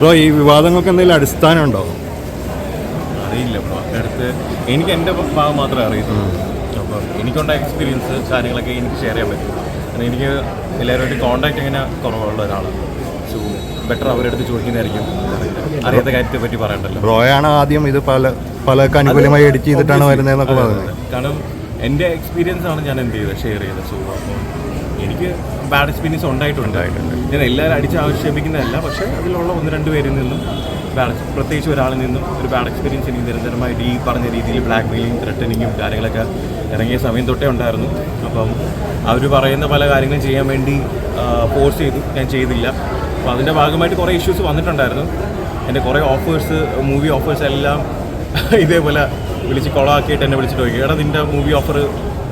Bro ഈ വിവാദങ്ങൾക്ക് എന്തെങ്കിലും അടിസ്ഥാനം ഉണ്ടോ? അറിയില്ല അടുത്ത് എനിക്ക് എന്റെ ഭാഗം മാത്രമേ അറിയത്തുള്ളൂ. അപ്പോൾ എനിക്കുണ്ട എക്സ്പീരിയൻസ് കാര്യങ്ങളൊക്കെ എനിക്ക് ഷെയർ ചെയ്യാൻ പറ്റും. കാരണം എനിക്ക് എല്ലാവരുമായിട്ട് കോണ്ടാക്ട് ഇങ്ങനെ കുറവുള്ള ഒരാളാണ്. സോ ബെറ്റർ അവരുടെ അടുത്ത് ചോദിക്കുന്നതായിരിക്കും. അറിയാത്ത കാര്യത്തെ പറ്റി പറയണ്ടല്ലോ. റോയാണ് ആദ്യം ഇത് പല പലർക്ക് അനുകൂലമായി എഡിറ്റ് ചെയ്തിട്ടാണ് വരുന്നതെന്നൊക്കെ എന്നൊക്കെ പറയുന്നത്. കാരണം എന്റെ എക്സ്പീരിയൻസ് ആണ് ഞാൻ എന്ത് ചെയ്തത് ഷെയർ ചെയ്തത്. സോ എനിക്ക് ബാഡ് എക്സ്പീരിയൻസ് ഉണ്ടായിട്ടുണ്ട്. ഞാൻ എല്ലാവരും അടിച്ച് ആക്ഷേപിക്കുന്നതല്ല പക്ഷേ അതിലുള്ള ഒന്ന് രണ്ട് പേരിൽ നിന്നും ബാഡ് പ്രത്യേകിച്ച് ഒരാളിൽ നിന്നും ഒരു ബാഡ് എക്സ്പീരിയൻസ് എനിക്ക് നിരന്തരമായിട്ട് ഈ പറഞ്ഞ രീതിയിൽ ബ്ലാക്ക് മെയിലിങ് ത്രെട്ടനിങ്ങും കാര്യങ്ങളൊക്കെ ഇറങ്ങിയ സമയം തൊട്ടേ ഉണ്ടായിരുന്നു. അപ്പം അവർ പറയുന്ന പല കാര്യങ്ങളും ചെയ്യാൻ വേണ്ടി ഫോഴ്സ് ചെയ്തു. ഞാൻ ചെയ്തില്ല. അപ്പോൾ അതിന്റെ ഭാഗമായിട്ട് കുറേ ഇഷ്യൂസ് വന്നിട്ടുണ്ടായിരുന്നു. എന്റെ കുറേ ഓഫേഴ്സ് മൂവി ഓഫേഴ്സ് എല്ലാം ഇതേപോലെ വിളിച്ച് കൊളാക്കിയിട്ട് എന്നെ വിളിച്ചിട്ട് ചോദിക്കും. എടാ നിന്റെ മൂവി ഓഫർ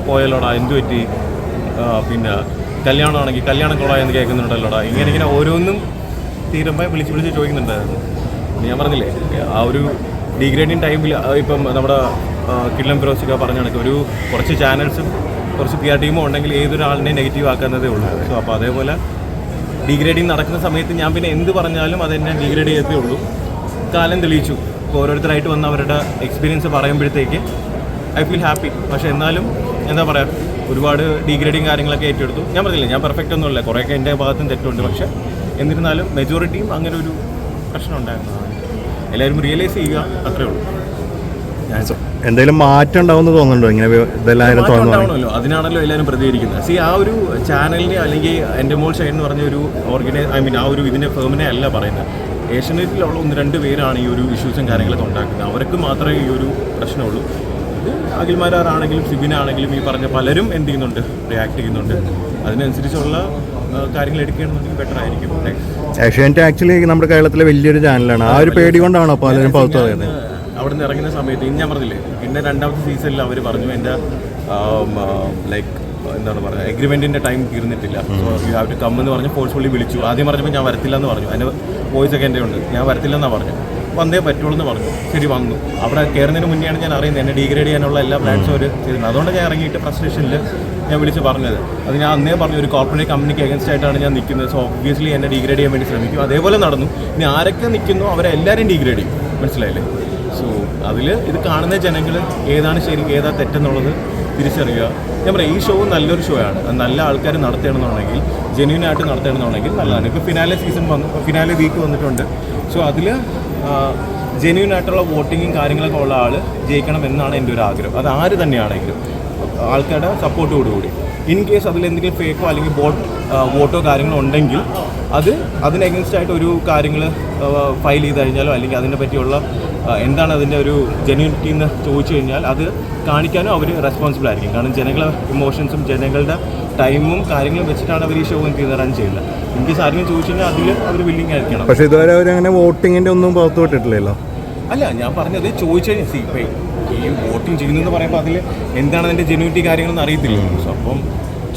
പോയല്ലോടാ എന്തു പറ്റി പിന്നെ കല്യാണമാണെങ്കിൽ കല്യാണം കൊള്ളാം എന്ന് കേൾക്കുന്നുണ്ടല്ലോടാ. ഇങ്ങനെ ഇങ്ങനെ ഓരോന്നും തീരുമ്പോൾ വിളിച്ച് വിളിച്ച് ചോദിക്കുന്നുണ്ടായിരുന്നു. ഞാൻ പറഞ്ഞില്ലേ ആ ഒരു ഡിഗ്രേഡിങ് ടൈമിൽ ഇപ്പം നമ്മുടെ കിള്ളം ഫിറോസിക്ക പറഞ്ഞ കണക്ക് ഒരു കുറച്ച് ചാനൽസും കുറച്ച് പി ആർ ടീമും ഉണ്ടെങ്കിൽ ഏതൊരാളിനെയും നെഗറ്റീവ് ആക്കുന്നതേ ഉള്ളൂ. സോ അപ്പോൾ അതേപോലെ ഡിഗ്രേഡിങ് നടക്കുന്ന സമയത്ത് ഞാൻ പിന്നെ എന്ത് പറഞ്ഞാലും അതെന്നെ ഡിഗ്രേഡ് ചെയ്തേ ഉള്ളൂ. കാലം തെളിയിച്ചു. ഇപ്പോൾ ഓരോരുത്തരായിട്ട് വന്ന് അവരുടെ എക്സ്പീരിയൻസ് പറയുമ്പോഴത്തേക്ക് ഐ ഫീൽ ഹാപ്പി പക്ഷേ എന്നാലും എന്താ പറയുക ഒരുപാട് ഡീഗ്രേഡിങ് കാര്യങ്ങളൊക്കെ ഏറ്റെടുത്തു. ഞാൻ പറഞ്ഞില്ല ഞാൻ പെർഫെക്റ്റ് ഒന്നുമില്ല. കുറേയൊക്കെ എന്റെ ഭാഗത്തും തെറ്റുണ്ട്. പക്ഷേ എന്നിരുന്നാലും മെജോറിറ്റിയും അങ്ങനെ ഒരു പ്രശ്നം ഉണ്ടായിരുന്നു എല്ലാവരും റിയലൈസ് ചെയ്യുക അത്രേ ഉള്ളൂ. എന്തെങ്കിലും മാറ്റം ഉണ്ടാവുമെന്ന് തോന്നുന്നുണ്ടോ? ഇങ്ങനെ ഇതെല്ലാവരും മാറ്റം അതിനാണല്ലോ എല്ലാവരും പ്രതികരിക്കുന്നത്. സി ആ ഒരു ചാനലിനെ അല്ലെങ്കിൽ എന്റെ മോൾ ഷൈൻ എന്ന് പറഞ്ഞ ഒരു ഓർഗനൈസ് ഐ മീൻ ആ ഒരു ഇതിന്റെ ഫേമിനെ അല്ല പറയുന്നത്. ഏഷ്യനെറ്റിലുള്ള ഒന്ന് രണ്ട് പേരാണ് ഈ ഒരു ഇഷ്യൂസും കാര്യങ്ങളൊക്കെ ഉണ്ടാക്കുന്നത്. അവർക്ക് മാത്രമേ ഈ ഒരു പ്രശ്നമുള്ളൂ. അഖിൽമാരാണെങ്കിലും സിബിനാണെങ്കിലും ഈ പറഞ്ഞ പലരും എന്ത് ചെയ്യുന്നുണ്ട് റിയാക്ട് ചെയ്യുന്നുണ്ട്. അതിനനുസരിച്ചുള്ള കാര്യങ്ങൾ എടുക്കുകയാണെന്നുണ്ടെങ്കിൽ ബെറ്റർ ആയിരിക്കും. ഏഷ്യാനെറ്റ് ആക്ച്വലി നമ്മുടെ കേരളത്തിലെ വലിയൊരു ചാനലാണ് ആ ഒരു പേടി കൊണ്ടാണോ പലരും പുറത്തു പറയുന്നത് അവിടെ നിന്ന് ഇറങ്ങുന്ന സമയത്ത് ഇനി ഞാൻ പറഞ്ഞില്ലേ പിന്നെ രണ്ടാമത്തെ സീസണിൽ അവർ പറഞ്ഞു എന്റെ ലൈക്ക് എന്താണ് പറയുക എഗ്രിമെന്റിന്റെ ടൈം തീർന്നിട്ടില്ല. So you have to come എന്ന് പറഞ്ഞ് ഫോഴ്സ്ഫുള്ളി വിളിച്ചു. ആദ്യം പറഞ്ഞപ്പോൾ ഞാൻ വരത്തില്ല എന്ന് പറഞ്ഞു. അതിന്റെ വോയിസ് ഒക്കെ എന്റെ ഉണ്ട്. ഞാൻ വരത്തില്ലെന്നാണ് പറഞ്ഞു? വന്നേ പറ്റുള്ളൂ എന്ന് പറഞ്ഞു. ശരി വന്നു. അവിടെ കയറുന്നതിന് മുന്നെയാണ് ഞാൻ അറിയുന്നത്. എന്നെ ഡിഗ്രേഡ് ചെയ്യാനുള്ള എല്ലാ പ്ലാൻസും അവർ ചെയ്തിരുന്നത്. അതുകൊണ്ട് ഞാൻ ഇറങ്ങിയിട്ട് ഫ്രസ്ട്രേഷനിൽ ഞാൻ വിളിച്ച് പറഞ്ഞത്. അത് ഞാൻ അന്നേ പറഞ്ഞു ഒരു കോർപ്പറേറ്റ് കമ്പനിക്ക് അഗൻസ്റ്റ് ആയിട്ടാണ് ഞാൻ നിൽക്കുന്നത്. സോ ഒബ്വിയസ്ലി എന്നെ ഡിഗ്രേഡ് ചെയ്യാൻ വേണ്ടി ശ്രമിക്കും. അതേപോലെ നടന്നു. ഇനി ആരൊക്കെ നിൽക്കുന്നു അവരെ എല്ലാവരും ഡിഗ്രേഡ് ചെയ്യും. മനസ്സിലായില്ലേ? സോ അതിൽ ഇത് കാണുന്ന ജനങ്ങൾ ഏതാണ് ശരി ഏതാ തെറ്റെന്നുള്ളത് തിരിച്ചറിയുക. ഞാൻ പറയാം ഈ ഷോ നല്ലൊരു ഷോ ആണ്. നല്ല ആൾക്കാർ നടത്തണമെന്നുണ്ടെങ്കിൽ ജെന്യൂൻ ആയിട്ട് നടത്തണമെന്നുണ്ടെങ്കിൽ നല്ലതാണ്. ഇപ്പോൾ ഫിനാലെ സീസൺ വന്നു ഫിനാലെ വീക്ക് വന്നിട്ടുണ്ട്. സോ അതിൽ ജെന്യൂൻ ആയിട്ടുള്ള വോട്ടിങ്ങും കാര്യങ്ങളൊക്കെ ഉള്ള ആൾ ജയിക്കണം എന്നാണ് എന്റെ ഒരു ആഗ്രഹം. അത് ആര് തന്നെയാണെങ്കിലും ആൾക്കാരുടെ സപ്പോർട്ടോടുകൂടി ഇൻ കേസ് അതിൽ എന്തെങ്കിലും ഫേക്കോ അല്ലെങ്കിൽ ബോട്ട് വോട്ടോ കാര്യങ്ങളോ ഉണ്ടെങ്കിൽ അത് അതിന് against ആയിട്ട് ഒരു കാര്യങ്ങൾ ഫയൽ ചെയ്ത് കഴിഞ്ഞാലോ അല്ലെങ്കിൽ അതിനെ പറ്റിയുള്ള എന്താണ് അതിന്റെ ഒരു ജെന്യൂനിറ്റി എന്ന് ചോദിച്ചു കഴിഞ്ഞാൽ അത് കാണിക്കാനും അവർ റെസ്പോൺസിബിൾ ആയിരിക്കും. കാരണം ജനങ്ങളെ ഇമോഷൻസും ജനങ്ങളുടെ ടൈമും കാര്യങ്ങളും വെച്ചിട്ടാണ് അവർ ഈ ഷോ എന്ത് ചെയ്യുന്നത്? റൺ ചെയ്യുന്നത്. ഇൻ കേസ് ആരെങ്കിലും ചോദിച്ചു കഴിഞ്ഞാൽ അതിൽ അവർ വില്ലിങ് ആയിരിക്കണം. പക്ഷേ ഇതുവരെ അവർ അങ്ങനെ വോട്ടിങ്ങിന്റെ ഒന്നും പുറത്തു വിട്ടിട്ടില്ലല്ലോ. അല്ല ഞാൻ പറഞ്ഞത് ചോദിച്ചു കഴിഞ്ഞാൽ സി ഇപ്പം ഈ വോട്ടിംഗ് ചെയ്യുന്നതെന്ന് പറയുമ്പോൾ അതിൽ എന്താണ് അതിന്റെ ജെനുവിറ്റി കാര്യങ്ങളെന്ന് അറിയത്തില്ല സോ അപ്പം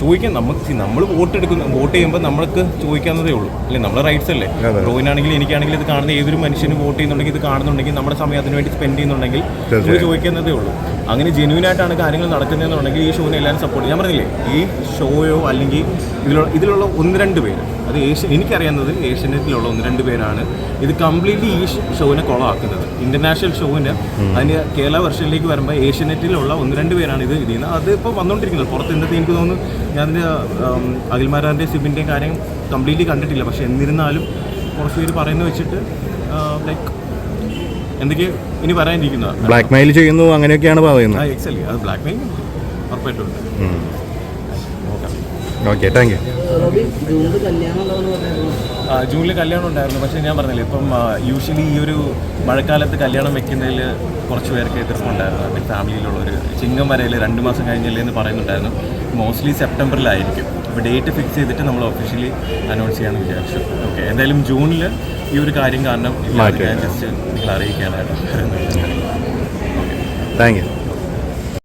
ചോദിക്കാൻ നമുക്ക് നമ്മൾ വോട്ട് എടുക്കുന്ന വോട്ട് ചെയ്യുമ്പോൾ നമ്മൾക്ക് ചോദിക്കാവുന്നതേ ഉള്ളൂ. അല്ലേ? നമ്മുടെ റൈറ്റ്സ് അല്ലേ. റോയിനാണെങ്കിലും എനിക്കാണെങ്കിലും ഇത് കാണുന്ന ഏതൊരു മനുഷ്യനും വോട്ട് ചെയ്യുന്നുണ്ടെങ്കിൽ ഇത് കാണുന്നുണ്ടെങ്കിൽ നമ്മുടെ സമയം അതിന് വേണ്ടി സ്പെൻഡ് ചെയ്യുന്നുണ്ടെങ്കിൽ നമ്മൾ തീർച്ചയായും. ചോദിക്കുന്നതേ ഉള്ളൂ. അങ്ങനെ ജെന്യൂൻ ആയിട്ടാണ് കാര്യങ്ങൾ നടക്കുന്നതെന്നുണ്ടെങ്കിൽ ഈ ഷോനെ എല്ലാവരും സപ്പോർട്ട് ഞാൻ പറഞ്ഞില്ലേ ഈ ഷോയോ അല്ലെങ്കിൽ ഇതിലുള്ള ഇതിലുള്ള ഒന്ന് രണ്ട് പേര് അത് ഏഷ്യ എനിക്കറിയാവുന്നത് ഏഷ്യനെറ്റിലുള്ള ഒന്ന് രണ്ട് പേരാണ്. ഇത് കംപ്ലീറ്റ്ലി ഈ ഷോവിനെ കൊളമാക്കുന്നത് ഇന്റർനാഷണൽ ഷോവിന് അതിന് കേരള വെർഷനിലേക്ക് വരുമ്പോൾ ഏഷ്യനെറ്റിലുള്ള ഒന്ന് രണ്ട് പേരാണ് ഇത് ഇത് ചെയ്യുന്നത് അത് ഇപ്പോൾ വന്നുകൊണ്ടിരിക്കുന്നത് പുറത്ത് ഇന്നത്തെ എനിക്ക് തോന്നുന്നു ഞാൻ അതിന്റെ അഖിൽമാരാന്റെ സിബിന്റെയും കാര്യം കംപ്ലീറ്റ്ലി കണ്ടിട്ടില്ല. പക്ഷേ എന്നിരുന്നാലും കുറച്ച് പേര് പറയുന്നത് വെച്ചിട്ട് ലൈക്ക് എന്തൊക്കെ ഇനി പറയാനിരിക്കുന്നത്. ബ്ലാക്ക് മെയിൽ ചെയ്യുന്നു അങ്ങനെയൊക്കെയാണ് പറയുന്നത്. എക്സൽ അത് ബ്ലാക്ക് മെയിൽ ഉറപ്പായിട്ടുണ്ട് നോക്കാം. ഓക്കെ താങ്ക് യു ജൂണിൽ കല്യാണം ഉണ്ടായിരുന്നു. പക്ഷേ ഞാൻ പറഞ്ഞില്ലേ ഇപ്പം യൂഷ്വലി ഈ ഒരു മഴക്കാലത്ത് കല്യാണം വെക്കുന്നതിൽ കുറച്ച് പേർക്ക് എതിർപ്പുണ്ടായിരുന്നു എന്റെ ഫാമിലിയിലുള്ളവർ ചിങ്ങം വരയിൽ രണ്ട് മാസം കഴിഞ്ഞല്ലേ എന്ന് പറയുന്നുണ്ടായിരുന്നു. മോസ്റ്റ്ലി സെപ്റ്റംബറിലായിരിക്കും. അപ്പോൾ ഡേറ്റ് ഫിക്സ് ചെയ്തിട്ട് നമ്മൾ ഒഫീഷ്യലി അനൗൺസ് ചെയ്യാമെന്ന് വിചാരിച്ചു. ഓക്കെ എന്തായാലും ജൂണിൽ ഈ ഒരു കാര്യം കാരണം ഞാൻ ജസ്റ്റ് നിങ്ങൾ അറിയിക്കാനായിട്ട് താങ്ക് യു